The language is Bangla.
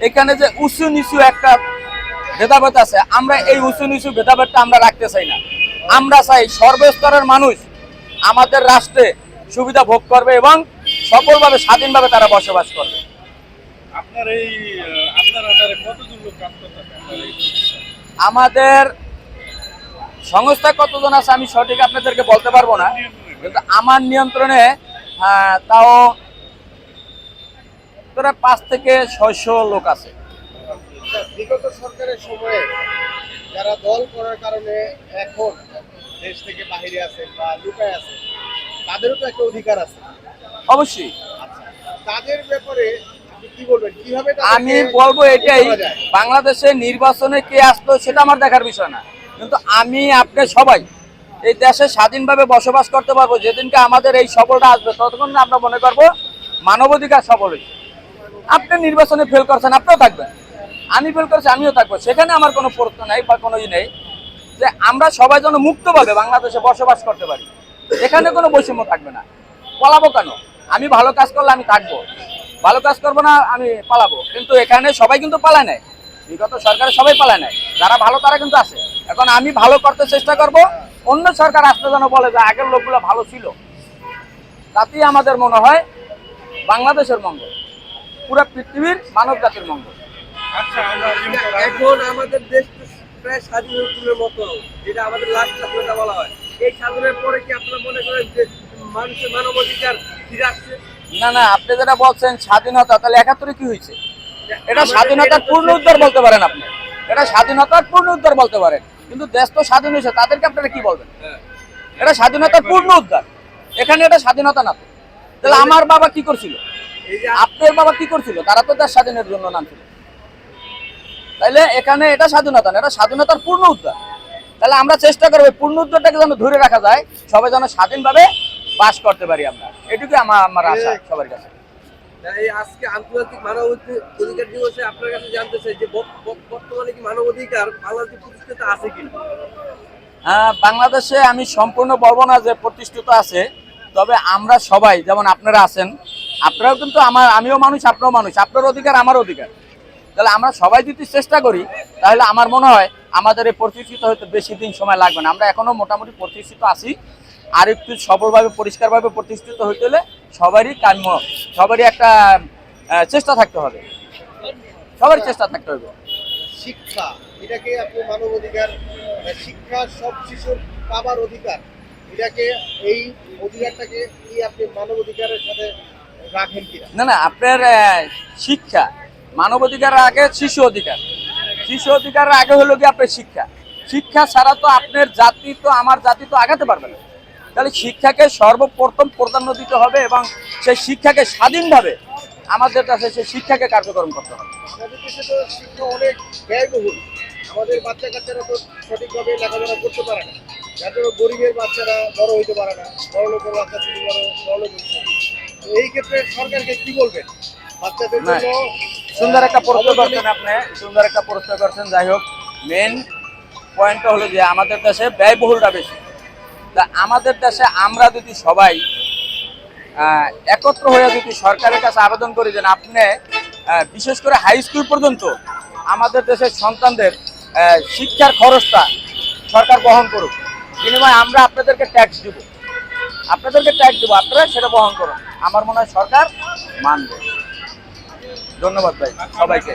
এখানে যে উঁচু নিচু একটা ভেদাভেদ আছে আমরা এই উঁচু নিচু ভেদাভেদটা আমরা রাখতে চাই না আমরা চাই সর্বস্তরের মানুষ আমাদের রাষ্ট্রে সুবিধা ভোগ করবে এবং সফলভাবে স্বাধীনভাবে তারা বসবাস করবে আপনার এই আপনার আন্ডারে কতজন লোক কাজ করতেছে আপনার এই প্রতিষ্ঠানে? আমাদের সংস্থা কতজন আছে আমি সঠিক আপনাদেরকে বলতে পারব না কিন্তু আমার নিয়ন্ত্রণে আহ, তাও প্রায় পাঁচ থেকে ছয়শো লোক আছে। বিগত সরকারের সময়ে যারা দল করার কারণে এখন দেশ থেকে বাহিরে আছে বা লুকায় আছে তাদেরও তো একটা অধিকার আছে। অবশ্যই। তাদের ব্যাপারে আমি বলব এটাই বাংলাদেশে নির্বাচনে কে আসতো সেটা আমার দেখার বিষয় না। কিন্তু আমি আপনি সবাই এই দেশে স্বাধীনভাবে বসবাস করতে পারব যেদিনকে আমাদের এই সফলটা আসবে ততক্ষণ আমরা মনে করব মানবাধিকার সফল হয়েছে। আপনি নির্বাচনে ফেল করছেন, আপনিও থাকবেন। আমি ফেল করছি, আমিও থাকব। সেখানে আমার কোনো প্রশ্ন নেই বা কোনো ই নেই যে আমরা সবাই যেন মুক্তভাবে বাংলাদেশে বসবাস করতে পারি। এখানে কোনো বৈষম্য থাকবে না। পলাবো কেন? আমি ভালো কাজ করলে আমি থাকব। ভালো কাজ করব না, আমি পালাবো। কিন্তু এখানে সবাই কিন্তু পালায় নেয় বিগত সরকারে সবাই পালায় নেয় যারা ভালো তারা কিন্তু আছে। এখন আমি ভালো করতে চেষ্টা করব, অন্য সরকার আসতে যেন বলে যে আগের লোকগুলো ভালো ছিল। তাতেই আমাদের মনে হয় বাংলাদেশের মঙ্গল। পুরো পৃথিবীর মানব জাতির মঙ্গল। আচ্ছা কিন্তু এখন আমাদের দেশ তো প্রায় স্বাধীনতার মতো যেটা আমাদের লাস্ট স্বাধীনতা বলা হয়। এই স্বাধীনের পরে কি আপনারা মনে করেন যে মানুষের মানবাধিকার ফিরে আসছে? না না আপনি যেটা বলছেন স্বাধীনতা তাহলে একাত্তরে কি হয়েছে? এটা স্বাধীনতার পূর্ণ উদ্ধার বলতে পারেন আপনি। এটা স্বাধীনতার পূর্ণ উদ্ধার বলতে পারেন। কিন্তু দেশ তো স্বাধীন হয়েছে তাদেরকে আপনারা কি বলবেন? এটা স্বাধীনতার পূর্ণ উদ্ধার। এখানে এটা স্বাধীনতা না তো। তাহলে আমার বাবা কি করছিল? আপনার বাবা কি করছিল? তারা তো দেশ স্বাধীনের জন্য নামছিল। তাইলে এখানে এটা স্বাধীনতা না এটা স্বাধীনতার পূর্ণ উদ্ধার। তাহলে আমরা চেষ্টা করব পূর্ণ উদ্ধারটাকে যেন ধরে রাখা যায় সবাই যেন স্বাধীনভাবে বাস করতে পারি আমরা। এটুকু আমার আমার আশা সবার কাছে। আজকে আন্তর্জাতিক মানব অধিকার দিবসে আপনার কাছে জানতে চাই যে বর্ত- বর্ত- বর্তমানে কি মানব অধিকার বাংলাদেশে প্রতিষ্ঠিত আছে কিনা বাংলাদেশে আমি সম্পূর্ণ বলব না যে প্রতিষ্ঠিত আছে তবে আমরা সবাই যেমন আপনারা আছেন আপনারাও কিন্তু আমার, আমিও মানুষ আপনারও মানুষ, আপনার অধিকার, আমার অধিকার। তাহলে আমরা সবাই যদি চেষ্টা করি, তাহলে আমার মনে হয় আমাদের এই প্রতিষ্ঠিত হতে বেশি দিন সময় লাগবে না। আমরা এখনও মোটামুটি প্রতিষ্ঠিত আছি। আর একটু সফলভাবে পরিষ্কারভাবে প্রতিষ্ঠিত হইতে হলে সবারই কাম্য, সবারই একটা চেষ্টা থাকতে হবে। সবারই চেষ্টা থাকতে হবে। শিক্ষা, এটাকে আপনি মানব অধিকার মানে শিক্ষা সব শিশুর পাবার অধিকার। এটাকে, এই অধিকারটাকে আপনি মানব অধিকারের সাথে রাখেন কিনা? না না আপনার শিক্ষা। মানব অধিকারের আগে শিশু অধিকার। শিশু অধিকারের আগে হলো কি আপনার শিক্ষা। শিক্ষা ছাড়া তো আপনার জাতি তো আমার জাতি তো আগাতে পারবে না। তাহলে শিক্ষাকে সর্বপ্রথম প্রাধান্য দিতে হবে এবং সেই শিক্ষাকে স্বাধীনভাবে আমাদের কাছে সেই শিক্ষাকে কার্যকরণ করতে হবে। শিক্ষা অনেক ব্যয়বহুল। আমাদের বাচ্চা কাচ্চারা তো সঠিকভাবে লেখাপড়া করতে পারে না। যার জন্য গরিবের বাচ্চারা বড় হইতে পারে না বড় লোকের বাচ্চা বড় বড় লোক এই ক্ষেত্রে সরকারকে কি বলবেন? বাচ্চাদের জন্য সুন্দর একটা প্রশ্ন করছেন আপনি সুন্দর একটা প্রশ্ন করছেন। যাই হোক মেন পয়েন্টটা হলো যে আমাদের দেশে ব্যয়বহুলটা বেশি। তা আমাদের দেশে আমরা যদি সবাই একত্র হয়ে যদি সরকারের কাছে আবেদন করি যে আপনি বিশেষ করে হাই স্কুল পর্যন্ত আমাদের দেশের সন্তানদের শিক্ষার খরচটা সরকার বহন করুক বিনিময়ে আমরা আপনাদেরকে ট্যাক্স দিব। আপনাদেরকে ট্যাক্স দেবো আপনারা সেটা বহন করুন। আমার মনে হয় সরকার মানবে। ধন্যবাদ ভাই সবাইকে।